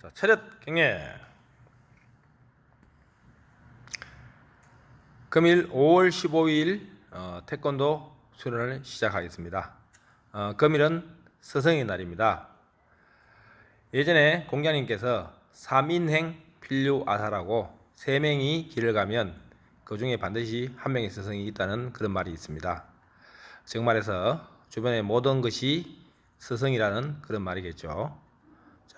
자, 차렷 경례. 금일 5월 15일 어, 태권도 수련을 시작하겠습니다. 어, 금일은 스승의 날입니다. 예전에 공자님께서 3인행 필류 아사라고 세 명이 길을 가면 그 중에 반드시 한 명의 스승이 있다는 그런 말이 있습니다. 즉 말해서 주변의 모든 것이 스승이라는 그런 말이겠죠.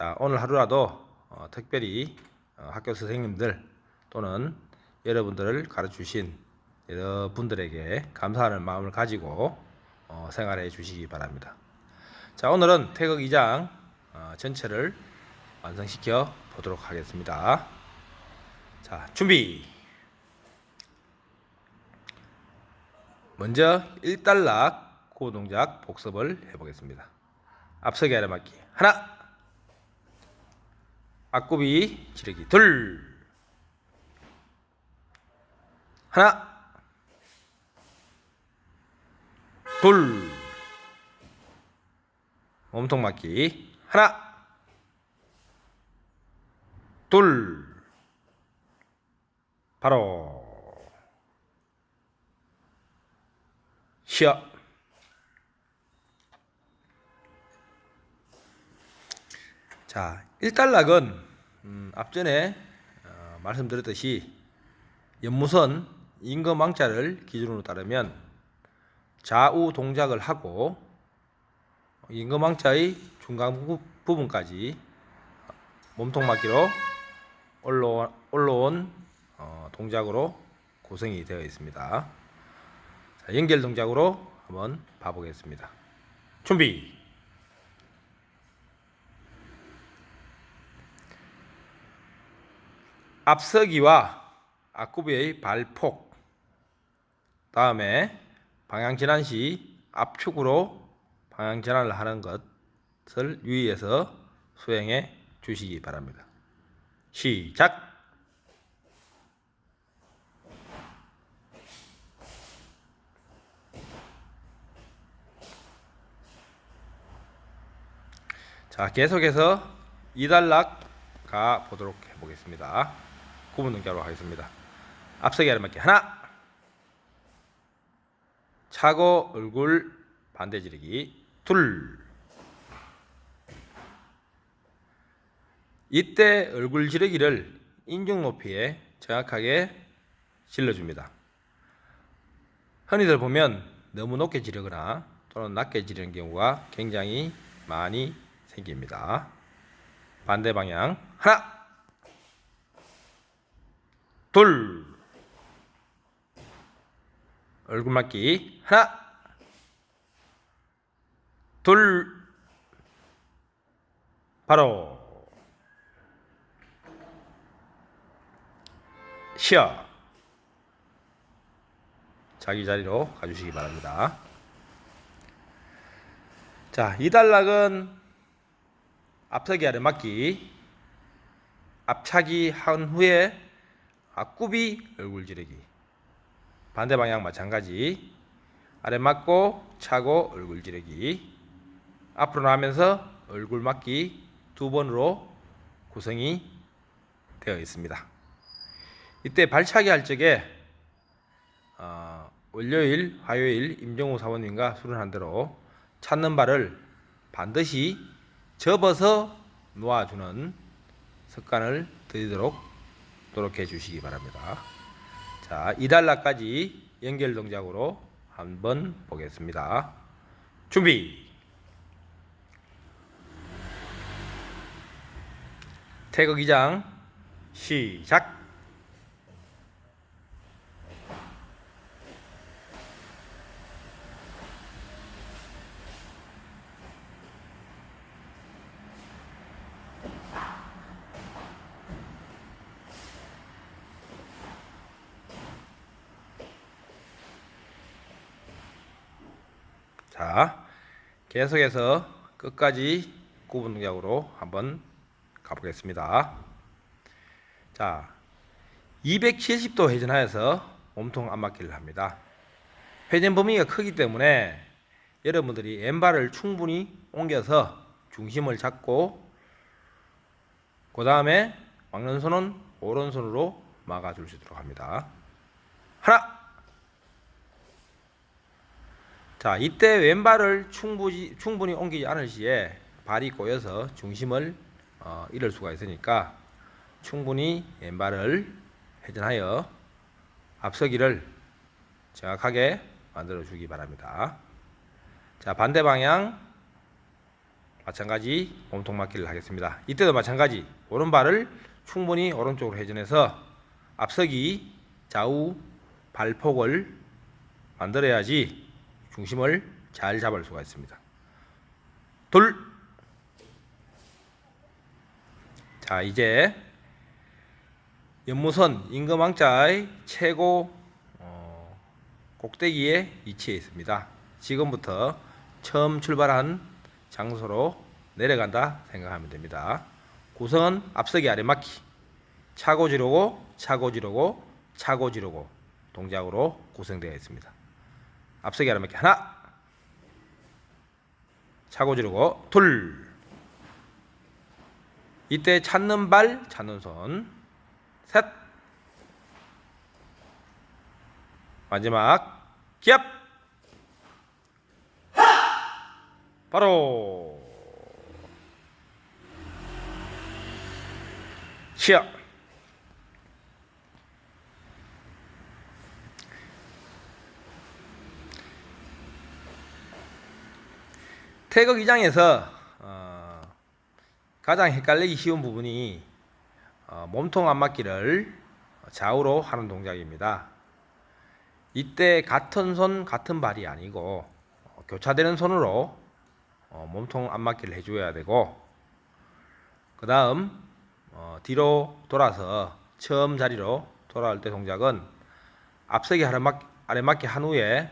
자, 오늘 하루라도 어, 특별히 어, 학교 선생님들 또는 여러분들을 가르쳐 주신 여러분들에게 감사하는 마음을 가지고 어, 생활해 주시기 바랍니다. 자, 오늘은 태극 2장 어, 전체를 완성시켜 보도록 하겠습니다. 자, 준비. 먼저 1단락 고 동작 복습을 해보겠습니다. 앞서기 아래맞기 하나 앞굽이 지르기. 둘. 하나. 둘. 몸통 맞기. 하나. 둘. 바로. 쉬어. 자, 1단락은 음, 앞전에 어, 말씀드렸듯이 연무선 임금왕자를 기준으로 따르면 좌우 동작을 하고 임금왕자의 중간 부- 부분까지 몸통 맞기로 올라온, 올라온 어, 동작으로 구성이 되어 있습니다. 자, 연결 동작으로 한번 봐보겠습니다. 준비. 앞서기와 앞구비의 발폭 다음에 방향 전환 시 압축으로 방향 전환을 하는 것을 유의해서 수행해 주시기 바랍니다. 시작. 자, 계속해서 이단락 가 보도록 해보겠습니다. 구분 동작으로 하겠습니다. 앞서기 아래맞기 하나 차고 얼굴 반대 지르기 둘 이때 얼굴 지르기를 인중 높이에 정확하게 질러줍니다. 흔히들 보면 너무 높게 지르거나 또는 낮게 지르는 경우가 굉장히 많이 생깁니다. 반대 방향 하나 둘. 얼굴 맞기. 하나. 둘. 바로. 쉬어. 자기 자리로 가주시기 바랍니다. 자, 이 단락은 앞서기 아래 맞기. 앞차기 한 후에 앞굽이 얼굴 지르기. 반대 방향 마찬가지. 아래 맞고 차고 얼굴 지르기. 앞으로 나가면서 얼굴 맞기 두 번으로 구성이 되어 있습니다. 이때 발차기 할 적에 어, 월요일, 화요일 임정우 사원님과 수련한 대로 찾는 발을 반드시 접어서 놓아주는 습관을 들이도록 노력해 주시기 바랍니다. 자, 이달락까지 연결 동작으로 한번 보겠습니다. 준비. 태극 2장 시작. 자, 계속해서 끝까지 구분 동작으로 한번 가보겠습니다. 자, 270도 회전하여서 몸통 안맞기를 합니다. 회전 범위가 크기 때문에 여러분들이 왼발을 충분히 옮겨서 중심을 잡고 그 다음에 막는 손은 오른손으로 막아줄 수 있도록 합니다. 하나. 자, 이때 왼발을 충분히, 충분히 옮기지 않을 시에 발이 꼬여서 중심을 어, 잃을 수가 있으니까 충분히 왼발을 회전하여 앞서기를 정확하게 만들어 주기 바랍니다. 자, 반대 방향 마찬가지 몸통 맞기를 하겠습니다. 이때도 마찬가지 오른발을 충분히 오른쪽으로 회전해서 앞서기 좌우 발폭을 만들어야지 중심을 잘 잡을 수가 있습니다. 둘. 자, 이제 연무선 임금왕자의 최고 어, 꼭대기에 위치해 있습니다. 지금부터 처음 출발한 장소로 내려간다 생각하면 됩니다. 구성은 앞서기 아래막기, 차고 지르고 차고 지르고 차고 지르고 동작으로 구성되어 있습니다. 앞서기 아래막기 하나, 차고 지르고 둘. 이때 찾는 발, 찾는 손, 셋. 마지막 기압. 바로 시작. 태극 2장에서 어, 가장 헷갈리기 쉬운 부분이 어, 몸통 안맞기를 좌우로 하는 동작입니다. 이때 같은 손 같은 발이 아니고 어, 교차되는 손으로 어, 몸통 안맞기를 해줘야 되고 그 다음 어, 뒤로 돌아서 처음 자리로 돌아올 때 동작은 앞서기 아래맞기 한 후에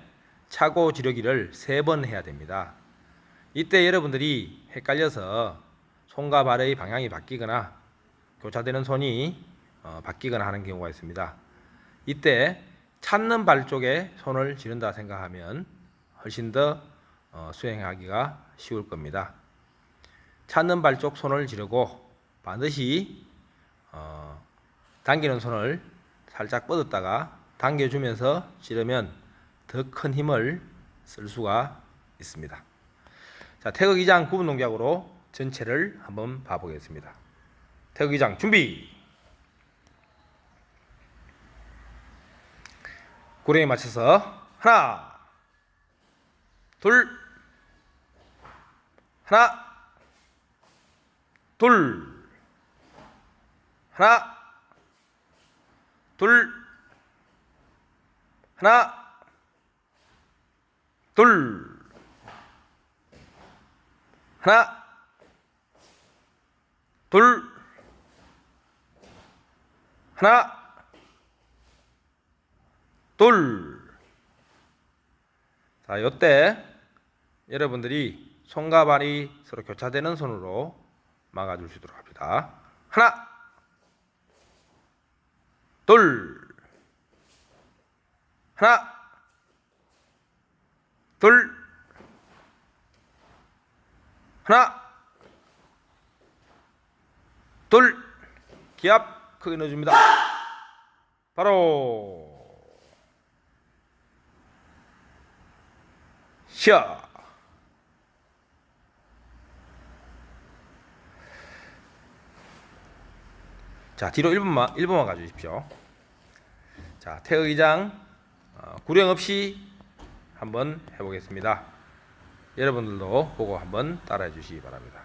차고 지르기를 세 번 해야 됩니다. 이때 여러분들이 헷갈려서 손과 발의 방향이 바뀌거나 교차되는 손이 어, 바뀌거나 하는 경우가 있습니다. 이때 찾는 발 쪽에 손을 지른다 생각하면 훨씬 더 어, 수행하기가 쉬울 겁니다. 찾는 발 쪽 손을 지르고 반드시 어, 당기는 손을 살짝 뻗었다가 당겨주면서 지르면 더 큰 힘을 쓸 수가 있습니다. 자, 태극 2장 구분 동작으로 전체를 한번 봐보겠습니다. 태극 2장 준비! 구령에 맞춰서 하나, 둘, 하나, 둘, 하나, 둘, 하나, 둘, 하나, 둘, 하나, 둘. 자, 요때 여러분들이 손과 발이 서로 교차되는 손으로 있도록 합니다. 하나, 둘, 하나, 둘, 하나, 둘, 기압 크게 넣어줍니다. 바로 샤. 자 뒤로 1분만 1분만 가주십시오. 자 태의장 어, 구령 없이 한번 해보겠습니다. 여러분들도 보고 한번 따라해 주시기 바랍니다.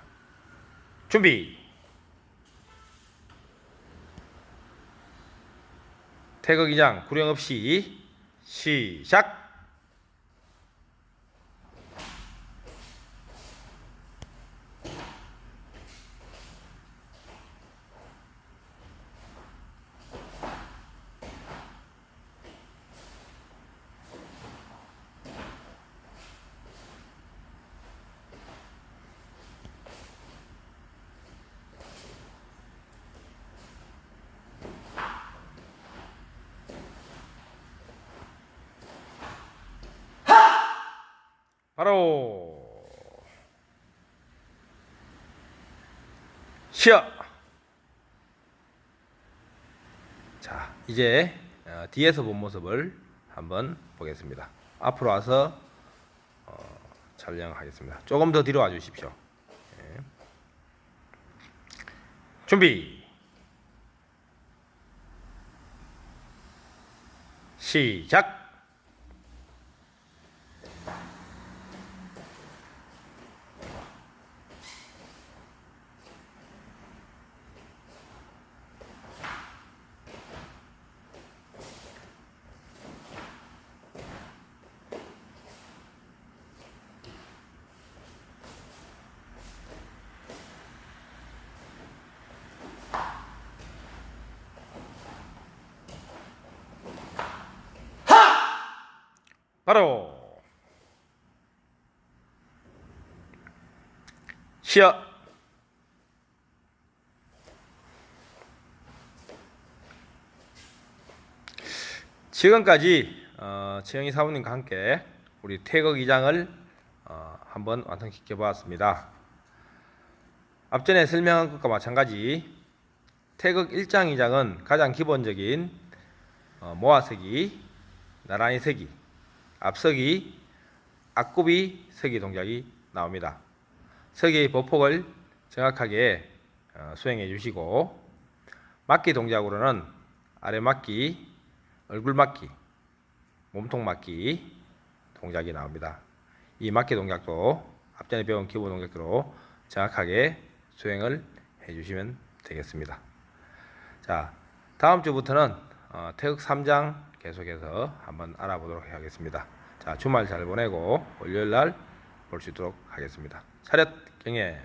준비. 태극이장 구령 없이 시작. 바로 시작 자, 이제 어, 뒤에서 본 모습을 한번 보겠습니다. 앞으로 와서 어, 촬영하겠습니다. 조금 더 뒤로 와 주십시오. 예. 준비. 시작. 바로 시작. 지금까지 어, 최영희 사부님과 함께 우리 태극 이장을 어, 한번 완성시켜 보았습니다. 앞전에 설명한 것과 마찬가지 태극 1장 2장은 가장 기본적인 어, 모아서기, 나란히 서기, 앞서기, 앞굽이 서기 동작이 나옵니다. 서기의 보폭을 정확하게 어, 수행해 주시고 막기 동작으로는 아래 막기, 얼굴 막기, 몸통 막기 동작이 나옵니다. 이 막기 동작도 앞전에 배운 기본 동작대로 정확하게 수행을 해 주시면 되겠습니다. 자, 다음 주부터는 어, 태극 3장 계속해서 한번 알아보도록 하겠습니다. 자, 주말 잘 보내고 월요일 날 볼 수 있도록 하겠습니다. 차렷 경례.